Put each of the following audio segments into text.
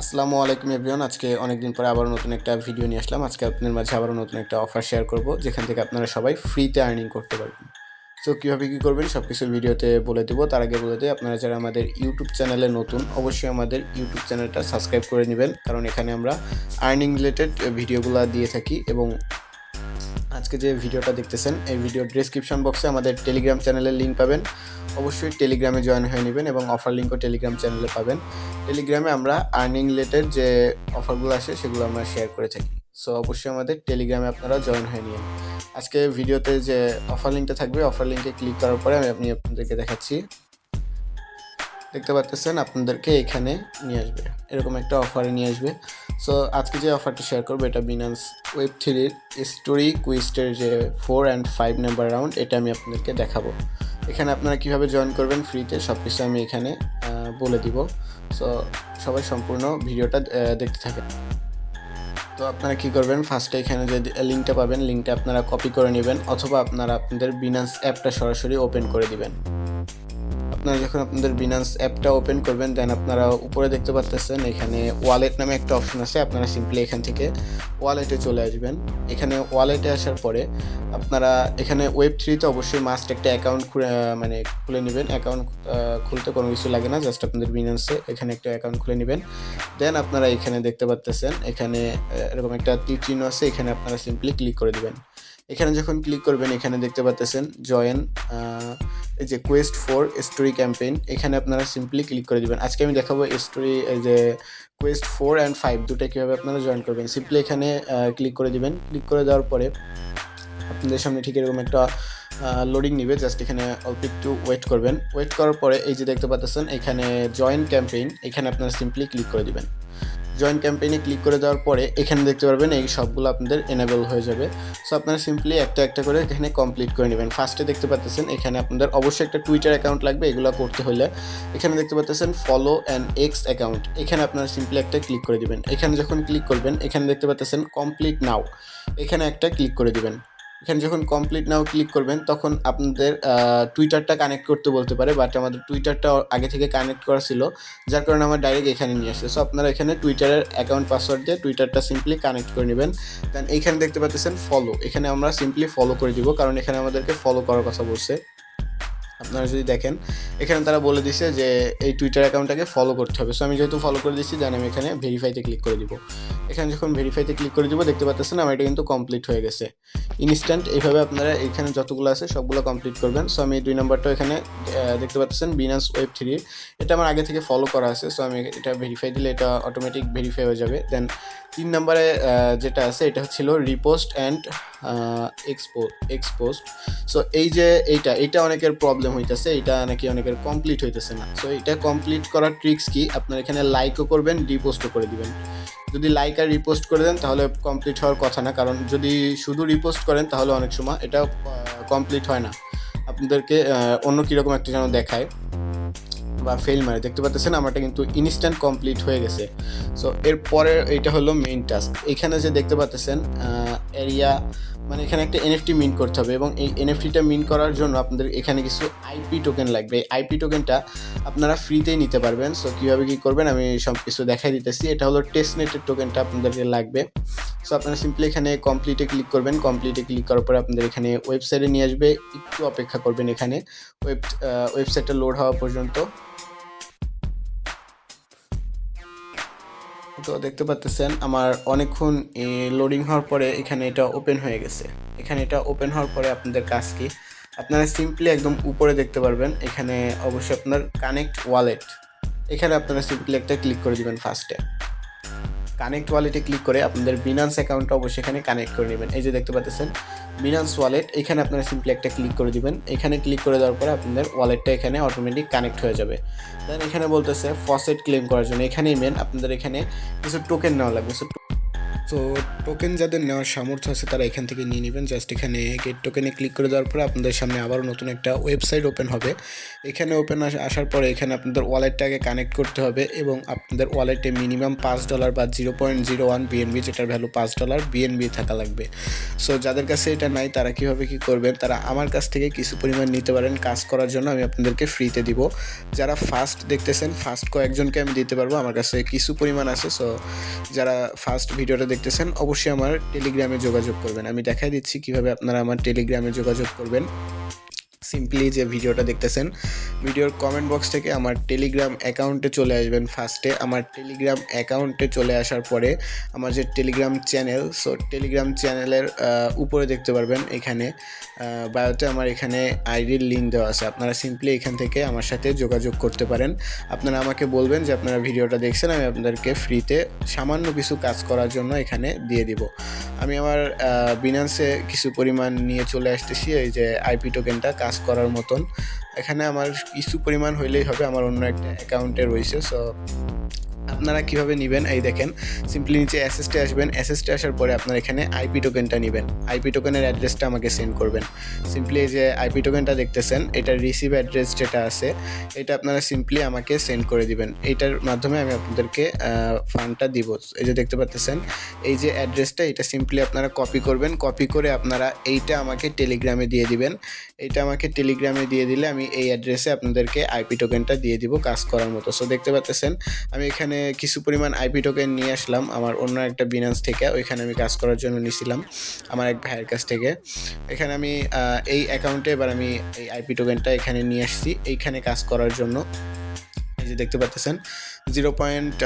আসসালামু আলাইকুম এভরিওয়ান। আজকে অনেকদিন পরে আবার নতুন একটা ভিডিও নিয়ে আসলাম। আজকে আপনাদের মাঝে আবার নতুন একটা অফার শেয়ার করব, যেখান থেকে আপনারা সবাই ফ্রিতে আর্নিং করতে পারবেন। সো কীভাবে কী করবেন সব কিছু ভিডিওতে বলে দেবো। তার আগে বলে দিই, আপনারা যারা আমাদের ইউটিউব চ্যানেলে নতুন, অবশ্যই আমাদের ইউটিউব চ্যানেলটা সাবস্ক্রাইব করে নেবেন। কারণ এখানে আমরা আর্নিং রিলেটেড ভিডিওগুলো দিয়ে থাকি এবং আজকে যে ভিডিওটা দেখতেছেন, এই ভিডিও ডেসক্রিপশন বক্সে আমাদের টেলিগ্রাম চ্যানেলের লিঙ্ক পাবেন। অবশ্যই টেলিগ্রামে জয়েন হয়ে নেবেন এবং অফার লিঙ্কও টেলিগ্রাম চ্যানেলে পাবেন। টেলিগ্রামে আমরা আর্নিং রিলেটেড যে অফারগুলো আসে, সেগুলো আমরা শেয়ার করে থাকি। সো অবশ্যই আমাদের টেলিগ্রামে আপনারা জয়েন হয়ে নিন। আজকে ভিডিওতে যে অফার লিঙ্কটা থাকবে অফার লিঙ্কে ক্লিক করার পরে আমি আপনি আপনাদেরকে দেখাচ্ছি। দেখতে পাচ্ছেন আপনাদেরকে এখানে নিয়ে আসবে। এরকম একটা অফারে নিয়ে আসবে। সো আজকে যে অফারটা শেয়ার করব, এটা বিনান্স ওয়েব থ্রির স্টোরি কুইস্টের যে four and five number round এটা আমি আপনাদেরকে দেখাবো। এখানে আপনারা কীভাবে জয়েন করবেন ফ্রিতে সব কিছু আমি এখানে বলে দিব। সো সবাই সম্পূর্ণ ভিডিওটা দেখতে থাকেন। তো আপনারা কি করবেন ফার্স্টে এখানে যে লিঙ্কটা পাবেন লিঙ্কটা আপনারা কপি করে নেবেন, অথবা আপনারা আপনাদের বিনান্স অ্যাপটা সরাসরি ওপেন করে দিবেন। আপনারা যখন আপনাদের বিনান্স অ্যাপটা ওপেন করবেন দেন আপনারা উপরে দেখতে পাচ্ছেন এখানে ওয়ালেট নামে একটা অপশন আছে। আপনারা সিম্পলি এখান থেকে ওয়ালেটে চলে আসবেন। এখানে ওয়ালেটে আসার পরে আপনারা এখানে ওয়েব থ্রিতে অবশ্যই মাস্ট একটা অ্যাকাউন্ট মানে খুলে নেবেন। অ্যাকাউন্ট খুলতে কোনো কিছু লাগে না জাস্ট আপনাদের বিনান্সে এখানে একটা অ্যাকাউন্ট খুলে নেবেন। দেন আপনারা এখানে দেখতে পাচ্ছেন এখানে এরকম একটা তীর চিহ্ন আছে, এখানে আপনারা সিম্পলি ক্লিক করে দিবেন। এখানে যখন ক্লিক করবেন, এখানে দেখতে পাচ্ছেন জয়েন এই যে কোয়েস্ট ফোর স্টোরি ক্যাম্পেইন এখানে আপনারা সিম্পলি ক্লিক করে দিবেন। আজকে আমি দেখাবো স্টোরি এই যে কোয়েস্ট ফোর অ্যান্ড ফাইভ দুটো কীভাবে আপনারা জয়েন করবেন। সিম্পলি এখানে ক্লিক করে দিবেন। ক্লিক করে দেওয়ার পরে আপনাদের সামনে ঠিক এরকম একটা লোডিং নিবে। জাস্ট এখানে অল্প একটু ওয়েট করবেন। ওয়েট করার পরে এই যে দেখতে পাচ্ছেন এখানে জয়েন ক্যাম্পেইন এখানে আপনারা সিম্পলি ক্লিক করে দিবেন। জয়েন ক্যাম্পেইনে ক্লিক করে দেওয়ার পরে এখানে দেখতে পারবেন এই সবগুলো আপনাদের এনেবল হয়ে যাবে। সো আপনারা সিম্পলি একটা একটা করে এখানে কমপ্লিট করে নেবেন। ফার্স্টে দেখতে পাচ্ছেন এখানে আপনাদের অবশ্যই একটা টুইটার অ্যাকাউন্ট লাগবে, এগুলো করতে হলে এখানে দেখতে পাচ্ছেন ফলো অ্যান্ড এক্স অ্যাকাউন্ট এখানে আপনারা সিম্পলি একটা ক্লিক করে দিবেন। এখানে যখন ক্লিক করবেন, এখানে দেখতে পাচ্ছেন কমপ্লিট নাও এখানে একটা ক্লিক করে দিবেন। এখানে যখন কমপ্লিট নাও ক্লিক করবেন, তখন আপনাদের টুইটারটা কানেক্ট করতে বলতে পারে বাট আমাদের টুইটারটা আগে থেকে কানেক্ট করা ছিল, যার কারণে আমার ডাইরেক্ট এখানে নিয়ে আসছে। সো আপনারা এখানে টুইটারের অ্যাকাউন্ট পাসওয়ার্ড দিয়ে টুইটারটা সিম্পলি কানেক্ট করে নেবেন। দেন এইখানে দেখতে পাচ্ছেন ফলো এখানে আমরা সিম্পলি ফলো করে দিব, কারণ এখানে আমাদেরকে ফলো করার কথা বলছে। আপনারা যদি দেখেন, এখানে তারা বলে দিছে যে এই টুইটার অ্যাকাউন্টটাকে ফলো করতে হবে। সো আমি যেহেতু ফলো করে দিচ্ছি দেন আমি এখানে ভেরিফাইতে ক্লিক করে দিব। এখানে যখন ভেরিফাইতে ক্লিক করে দিব, দেখতে পাচ্ছেন আমার এটা কিন্তু কমপ্লিট হয়ে গেছে। ইনস্ট্যান্ট এইভাবে আপনারা এখানে যতগুলো আছে, সবগুলো কমপ্লিট করবেন। সো আমি দুই নাম্বারটা এখানে দেখতে পাচ্ছেন বিনান্স ওয়েব থ্রি এটা আমার আগে থেকে ফলো করা আছে সো আমি এটা ভেরিফাই দিলে এটা অটোমেটিক ভেরিফাই হয়ে যাবে। দেন তিন নম্বরে যেটা আছে, এটা হচ্ছিল repost and expo expost so এই যে এইটা এটা অনেকের প্রবলেম হইতেছে, এটা নাকি অনেকের কমপ্লিট হইতেছে না। সো এটা কমপ্লিট করার ট্রিক্স কি? আপনার এখানে লাইকও করবেন রিপোস্টও করে দিবেন। যদি লাইক আর রিপোস্ট করে দেন, তাহলে কমপ্লিট হওয়ার কথা না। কারণ যদি শুধু রিপোস্ট করেন, তাহলে অনেক সময় এটা কমপ্লিট হয় না। আপনাদেরকে অন্য কীরকম একটা যেন দেখায় বা ফেল মারে। দেখতে পাচ্ছেন, আমারটা কিন্তু ইনস্ট্যান্ট কমপ্লিট হয়ে গেছে। সো এরপরে, এটা হলো মেইন টাস্ক এখানে যে দেখতে পাচ্ছেন এরিয়া মানে এখানে একটা এনএফটি মিন করতে হবে এবং এই এনএফটিটা মিন করার জন্য আপনাদের এখানে কিছু আইপি টোকেন লাগবে। এই আইপি টোকেনটা আপনারা ফ্রিতেই নিতে পারবেন। সো কীভাবে কী করবেন? আমি সব কিছু দেখাই দিতেছি। এটা হলো টেস্ট নেটের টোকেনটা আপনাদেরকে লাগবে। সো আপনারা সিম্পলি এখানে কমপ্লিটে ক্লিক করবেন। কমপ্লিটে ক্লিক করার পরে আপনাদের এখানে ওয়েবসাইটে নিয়ে আসবে। একটু অপেক্ষা করবেন এখানে। ওয়েব ওয়েবসাইটটা লোড হওয়া পর্যন্ত। তো দেখতে পাচ্ছেন আমার অনেকক্ষণ লোডিং হওয়ার পরে এখানে এটা ওপেন হয়ে গেছে। এখানে এটা ওপেন হওয়ার পরে আপনাদের কাজ কি? আপনারা সিম্পলি একদম উপরে দেখতে পারবেন, এখানে অবশ্যই আপনার কানেক্ট ওয়ালেট এখানে আপনারা সিম্পলি একটা ক্লিক করে দিবেন ফার্স্টে কানেক্ট ওয়ালেটে ক্লিক করে আপনাদের বিনান্স অ্যাকাউন্টটা অবশ্যই এখানে কানেক্ট করে নেবেন। এই যে দেখতে পাচ্ছেন বিনান্স ওয়ালেট এখানে আপনারা সিম্পলি একটা ক্লিক করে দিবেন। এখানে ক্লিক করে দেওয়ার পরে আপনাদের ওয়ালেটটা এখানে অটোমেটিক কানেক্ট হয়ে যাবে। দেন এখানে বলতেছে ফসেট ক্লেম করার জন্য। এখানেই মেন আপনাদের এখানে কিছু টোকেন নেওয়া লাগবে। তো টোকেন যাদের নেওয়ার সামর্থ্য আছে, তারা এখান থেকে নিয়ে নেবেন। জাস্ট এখানে গেট টোকেনে ক্লিক করে দেওয়ার পরে আপনাদের সামনে আবারও নতুন একটা ওয়েবসাইট ওপেন হবে। এখানে ওপেন আসার পরে এখানে আপনাদের ওয়ালেটটাকে কানেক্ট করতে হবে এবং আপনাদের ওয়ালেটে মিনিমাম পাঁচ ডলার বা zero point zero one BNB যেটার ভ্যালু পাঁচ ডলার বিএনবি থাকা লাগবে। সো যাদের কাছে এটা নাই, তারা কীভাবে কী করবেন? তারা আমার কাছ থেকে কিছু পরিমাণ নিতে পারেন। কাজ করার জন্য আমি আপনাদেরকে ফ্রিতে দিব। যারা ফার্স্ট দেখতেছেন ফার্স্ট কয়েকজনকে আমি দিতে পারব। আমার কাছে কিছু পরিমাণ আছে। সো যারা ফার্স্ট ভিডিওটা দেখতেছেন, অবশ্যই আমার টেলিগ্রামে যোগাযোগ করবেন। আমি দেখাই দিচ্ছি কীভাবে আপনারা আমার টেলিগ্রামে যোগাযোগ করবেন। সিম্পলি যে ভিডিওটা দেখতেছেন, ভিডিওর কমেন্ট বক্স থেকে আমার টেলিগ্রাম অ্যাকাউন্টে চলে আসবেন ফার্স্টে আমার টেলিগ্রাম অ্যাকাউন্টে চলে আসার পরে আমার যে টেলিগ্রাম চ্যানেল সো টেলিগ্রাম চ্যানেলের উপরে দেখতে পারবেন এখানে বায়োতে আমার এখানে আইডির লিঙ্ক দেওয়া আছে। আপনারা সিম্পলি এখান থেকে আমার সাথে যোগাযোগ করতে পারেন। আপনারা আমাকে বলবেন যে আপনারা ভিডিওটা দেখছেন, আমি আপনাদেরকে ফ্রিতে সামান্য কিছু কাজ করার জন্য এখানে দিয়ে দিব। আমি আমার বিনান্সে কিছু পরিমাণ নিয়ে চলে আসতেছি, এই যে আইপি টোকেনটা কাজ করার মতন। এখানে আমার কিছু পরিমাণ হইলেই হবে আমার অন্য একটা অ্যাকাউন্টে রয়েছে সো আপনারা কীভাবে নেবেন? এই দেখেন সিম্পলি নিচে অ্যাসেসটে আসবেন। অ্যাসেসটে আসার পরে আপনারা এখানে আইপি টোকেনটা নেবেন। আইপি টোকেনের অ্যাড্রেসটা আমাকে সেন্ড করবেন। সিম্পলি এই যে আইপি টোকেনটা দেখতেছেন, এটার রিসিভ অ্যাড্রেস যেটা আছে, এটা আপনারা সিম্পলি আমাকে সেন্ড করে দিবেন। এইটার মাধ্যমে আমি আপনাদেরকে ফান্ডটা দিব। এই যে দেখতে পাচ্ছেন এই যে অ্যাড্রেসটা এটা সিম্পলি আপনারা কপি করবেন। কপি করে আপনারা এইটা আমাকে টেলিগ্রামে দিয়ে দিবেন। এইটা আমাকে টেলিগ্রামে দিয়ে দিলে আমি এই অ্যাড্রেসে আপনাদেরকে আইপি টোকেনটা দিয়ে দিব কাজ করার মতো। সো দেখতে পাচ্ছেন আমি এখানে কিছু পরিমাণ আইপি টোকেন নিয়ে আসলাম। আমার অন্য একটা বিনান্স থেকে। ওইখানে আমি কাজ করার জন্য নিয়েছিলাম আমার এক ভাইয়ের কাছ থেকে। এখানে আমি এই অ্যাকাউন্টে এবার আমি এই আইপি টোকেনটা এখানে নিয়ে আসছি। এইখানে কাজ করার জন্য। যে দেখতে পাচ্ছেন জিরো পয়েন্ট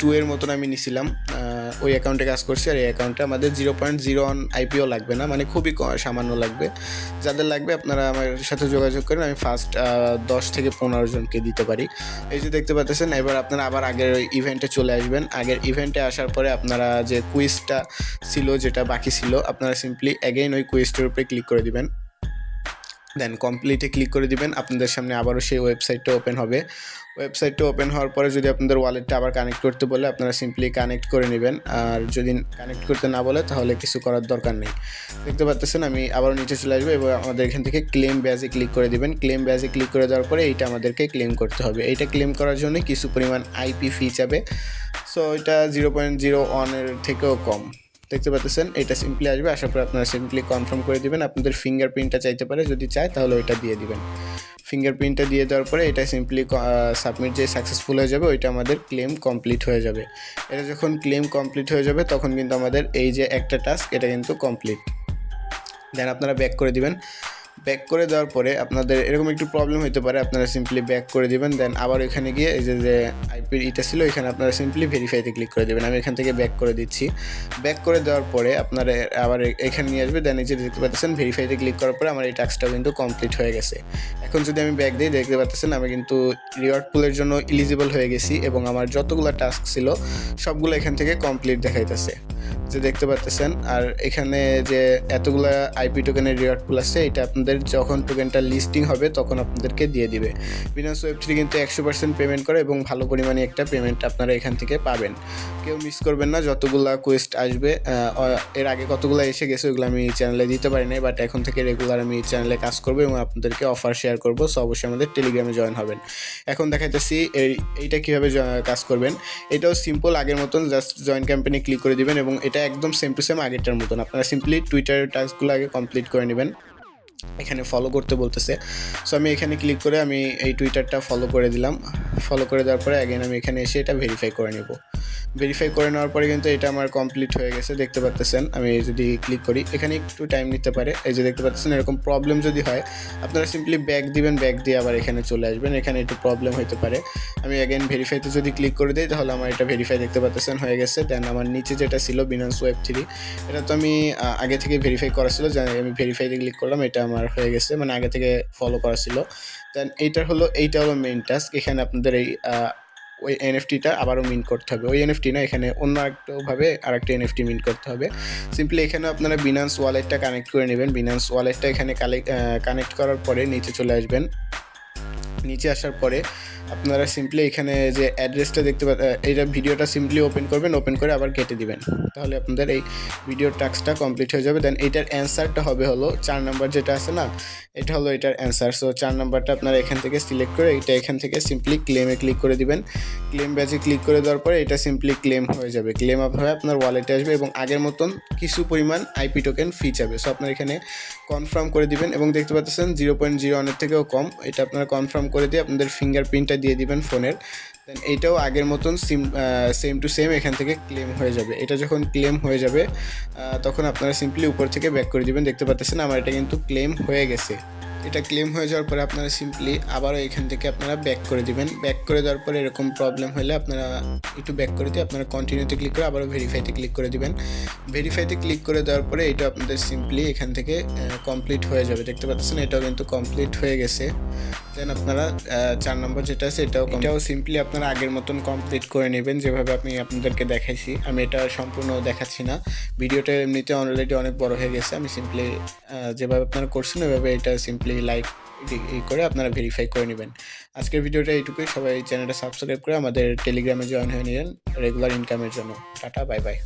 টু এর মতন আমি নিছিলাম ওই অ্যাকাউন্টে কাজ করছি আর এই অ্যাকাউন্টে আমাদের zero point zero one IPO লাগবে না মানে খুবই সামান্য লাগবে। যাদের লাগবে আপনারা আমার সাথে যোগাযোগ করেন, আমি ফার্স্ট দশ থেকে পনেরো জনকে দিতে পারি। এই যে দেখতে পাচ্ছেন এবার আপনারা আবার আগের ইভেন্টে চলে আসবেন। আগের ইভেন্টে আসার পরে আপনারা যে কুইজটা ছিল, যেটা বাকি ছিল, আপনারা সিম্পলি অ্যাগেইন ওই কুইজটার উপরে ক্লিক করে দিবেন। দেন কমপ্লিটে ক্লিক করে দিবেন। আপনাদের সামনে আবারও সেই ওয়েবসাইটটা ওপেন হবে। ওয়েবসাইটটা ওপেন হওয়ার পরে যদি আপনাদের ওয়ালেটটা আবার কানেক্ট করতে বলে, আপনারা সিম্পলি কানেক্ট করে নেবেন। আর যদি কানেক্ট করতে না বলে, তাহলে কিছু করার দরকার নেই। দেখতে পাচ্ছেন আমি আবারও নিচে চলে আসব এবং আমাদের এখান থেকে ক্লেম ব্যাজে ক্লিক করে দিবেন। ক্লেম ব্যাজে ক্লিক করে দেওয়ার পরে এইটা আমাদেরকে ক্লেম করতে হবে। এইটা ক্লেম করার জন্য কিছু পরিমাণ আইপি ফি যাবে সো এটা জিরো পয়েন্ট জিরো ওয়ানের থেকেও কম। দেখতে পাচ্ছেন, এটা সিম্পলি আসবে। আসার পর আপনারা সিম্পলি কনফার্ম করে দিবেন। আপনাদের ফিঙ্গারপ্রিন্টটা চাইতে পারে, যদি চায় তাহলে ওইটা দিয়ে দিবেন। ফিঙ্গারপ্রিন্টটা দিয়ে দেওয়ার পরে এটা সিম্পলি সাবমিট যে সাকসেসফুল হয়ে যাবে, ওইটা আমাদের ক্লেম কমপ্লিট হয়ে যাবে। এটা যখন ক্লেম কমপ্লিট হয়ে যাবে, তখন কিন্তু আমাদের এই যে একটা টাস্ক এটা কিন্তু কমপ্লিট দেন আপনারা ব্যাক করে দিবেন। ব্যাক করে দেওয়ার পরে আপনাদের এরকম একটু প্রবলেম হতে পারে, আপনারা সিম্পলি ব্যাক করে দিবেন দেন আবার এখানে গিয়ে এই যে যে আইপির ইটা ছিল এখানে আপনারা সিম্পলি ভেরিফাইতে ক্লিক করে দেবেন। আমি এখান থেকে ব্যাক করে দিচ্ছি। ব্যাক করে দেওয়ার পরে আপনারা আবার এখানে নিয়ে আসবে দেন এই যে দেখতে পাচ্ছেন ভেরিফাইতে ক্লিক করার পরে আমার এই টাস্কটাও কিন্তু কমপ্লিট হয়ে গেছে। এখন যদি আমি ব্যাক দিই, দেখতে পাচ্ছেন, আমি কিন্তু রিওয়ার্ড পুলের জন্য ইলিজিবল হয়ে গেছি এবং আমার যতগুলো টাস্ক ছিল, সবগুলো এখান থেকে কমপ্লিট দেখাইতেছে। যে দেখতে পাচ্ছেন, আর এখানে যে এতগুলো আইপি টোকেনের রিওয়ার্ড পুল আছে, এটা আপনাদের যখন টোকেনটা লিস্টিং হবে, তখন আপনাদেরকে দিয়ে দিবে। বিনান্স ওয়েব থ্রি কিন্তু একশো পার্সেন্ট পেমেন্ট করে এবং ভালো পরিমাণে একটা পেমেন্ট আপনারা এখান থেকে পাবেন। কেউ মিস করবেন না, যতগুলো কোয়েস্ট আসবে এর আগে কতগুলো এসে গেছে ওগুলো আমি চ্যানেলে দিতে পারি নাই বাট এখন থেকে রেগুলার আমি চ্যানেলে কাজ করব এবং আপনাদেরকে অফার শেয়ার করব সো অবশ্যই আমাদের টেলিগ্রামে জয়েন হবেন। এখন দেখাইতেছি এই, এইটা কীভাবে কাজ করবেন। এটাও সিম্পল আগের মতন জাস্ট জয়েন ক্যাম্পেনে ক্লিক করে দিবেন এবং এটা একদম সেম টু সেম আগেরটার মতন। আপনারা সিম্পলি টুইটারের টাস্কগুলো আগে কমপ্লিট করে নেবেন। এখানে ফলো করতে বলতেছে। সো আমি এখানে ক্লিক করে আমি এই টুইটারটা ফলো করে দিলাম। ফলো করে দেওয়ার পরে অ্যাগেন আমি এখানে এসে এটা ভেরিফাই করে নেব। ভেরিফাই করে নেওয়ার পরে কিন্তু এটা আমার কমপ্লিট হয়ে গেছে, দেখতে পাচ্তেছেন আমি যদি ক্লিক করি, এখানে একটু টাইম নিতে পারে। এই যে দেখতে পাচ্ছেন এরকম প্রবলেম যদি হয়, আপনারা সিম্পলি ব্যাক দিবেন ব্যাক দিয়ে আবার এখানে চলে আসবেন। এখানে একটু প্রবলেম হতে পারে। আমি অ্যাগেন ভেরিফাইতে যদি ক্লিক করে দিই, তাহলে আমার এটা ভেরিফাই দেখতে পাচ্ছেন হয়ে গেছে। দেন আমার নিচে যেটা ছিল বিনান্স ওয়েব থ্রি এটা তো আমি আগে থেকে ভেরিফাই করা ছিল। আমি ভেরিফাইতে ক্লিক করলাম, এটা আমার হয়ে গেছে মানে আগে থেকে ফলো করা ছিল। দেন এইটার হলো, এইটা হলো মেইন টাস্ক এখানে আপনাদের এই ওই এনএফটিটা আবারও মিন করতে হবে। ওই এনএফটি না, এখানে অন্য একটাভাবে আর একটা এনএফটি মিন করতে হবে। সিম্পলি এখানে আপনারা বিনান্স ওয়ালেটটা কানেক্ট করে নেবেন। বিনান্স ওয়ালেটটা এখানে কানেক্ট করার পরে নিচে চলে আসবেন। নিচে আসার পরে আপনারা সিম্পলি এখানে যে অ্যাড্রেসটা দেখতে পা এইটা ভিডিওটা সিম্পলি ওপেন করবেন ওপেন করে আবার কেটে দিবেন। তাহলে আপনাদের এই ভিডিও টাস্কটা কমপ্লিট হয়ে যাবে। দেন এইটার অ্যান্সারটা হবে হলো চার নাম্বার যেটা আছে না, এটা হলো এটার অ্যান্সার সো চার নাম্বারটা আপনারা এখান থেকে সিলেক্ট করে এটা এখান থেকে সিম্পলি ক্লেমে ক্লিক করে দিবেন। ক্লেম ব্যাচে ক্লিক করে দেওয়ার পরে এটা সিম্পলি ক্লেম হয়ে যাবে। ক্লেম আপ হয়ে আপনার ওয়ালেটে আসবে এবং আগের মতন কিছু পরিমাণ আইপি টোকেন ফি চাবে। সো আপনার এখানে কনফার্ম করে দিবেন এবং দেখতে পাচ্ছেন জিরো পয়েন্ট জিরো ওয়ানের থেকেও কম। এটা আপনারা কনফার্ম করে দিয়ে আপনাদের ফিঙ্গারপ্রিন্টটা দিয়ে দিবেন ফোনের দেন এইটাও আগের মতন সিম সেম টু সেম এখান থেকে ক্লেম হয়ে যাবে। এটা যখন ক্লেম হয়ে যাবে তখন আপনারা সিম্পলি উপর থেকে ব্যাক করে দিবেন। দেখতে পাচ্ছেন, আমার এটা কিন্তু ক্লেম হয়ে গেছে। এটা ক্লেম হয়ে যাওয়ার পরে আপনারা সিম্পলি আবারও এখান থেকে আপনারা ব্যাক করে দিবেন। ব্যাক করে দেওয়ার পরে এরকম প্রবলেম হলে আপনারা একটু ব্যাক করে দিয়ে আপনারা কন্টিনিউতে ক্লিক করে আবারও ভেরিফাইতে ক্লিক করে দিবেন। ভেরিফাইতে ক্লিক করে দেওয়ার পরে এটা আপনাদের সিম্পলি এখান থেকে কমপ্লিট হয়ে যাবে। দেখতে পাচ্ছেন, এটাও কিন্তু কমপ্লিট হয়ে গেছে। দেন আপনারা চার নম্বর যেটা আছে, এটাও এটাও সিম্পলি আপনারা আগের মতন কমপ্লিট করে নেবেন, যেভাবে আমি আপনাদেরকে দেখাইছি। আমি এটা সম্পূর্ণ দেখাচ্ছি না। ভিডিওটা এমনিতে অলরেডি অনেক বড় হয়ে গেছে। আমি সিম্পলি যেভাবে আপনারা করছেন, ওইভাবে এটা সিম্পলি লাইক এই করে আপনারা ভেরিফাই করে নেবেন। আজকের ভিডিওটা এইটুকুই। সবাই চ্যানেলটা সাবস্ক্রাইব করে আমাদের টেলিগ্রামে জয়েন হয়ে নিলেন রেগুলার ইনকামের জন্য। Tata bye bye